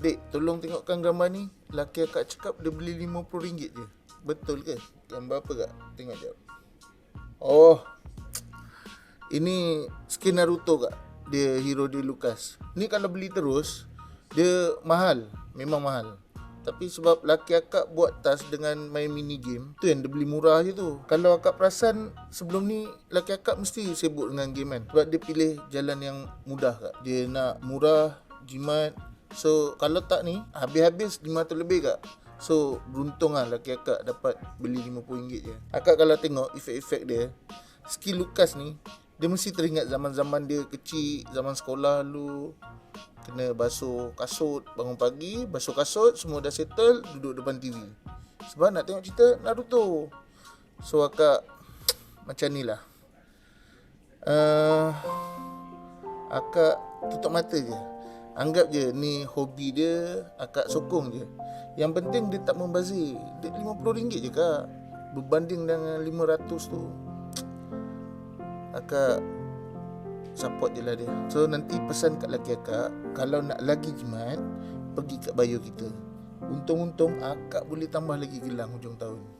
Dek, tolong tengokkan gambar ni. Laki akak cakap dia beli RM50 je. Betul ke? Gambar apa kak? Tengok jap. Oh. Ini skin Naruto kak. Dia hero dia Lucas. Ni kalau beli terus, dia mahal. Memang mahal. Tapi sebab laki akak buat tas dengan main mini game, tu yang dia beli murah je tu. Kalau akak perasan sebelum ni laki akak mesti sibuk dengan game kan. Sebab dia pilih jalan yang mudah kak. Dia nak murah, jimat. So kalau tak ni habis-habis 500 lebih kak. So beruntung lah laki akak dapat beli RM50 je. Akak kalau tengok efek-efek dia, skill Lucas ni dia mesti teringat zaman-zaman dia kecil, zaman sekolah dulu. Kena basuh kasut bangun pagi, basuh kasut, semua dah settle, duduk depan TV. Sebab nak tengok cerita Naruto. So akak macam ni lah. Uh, akak tutup mata je. Anggap je ni hobi dia, akak sokong je. Yang penting dia tak membazir. Dia RM50 je kak. Berbanding dengan 500 tu. Akak support je lah dia. So nanti pesan kat laki akak, kalau nak lagi jimat, pergi kat bio kita. Untung-untung akak boleh tambah lagi gelang hujung tahun.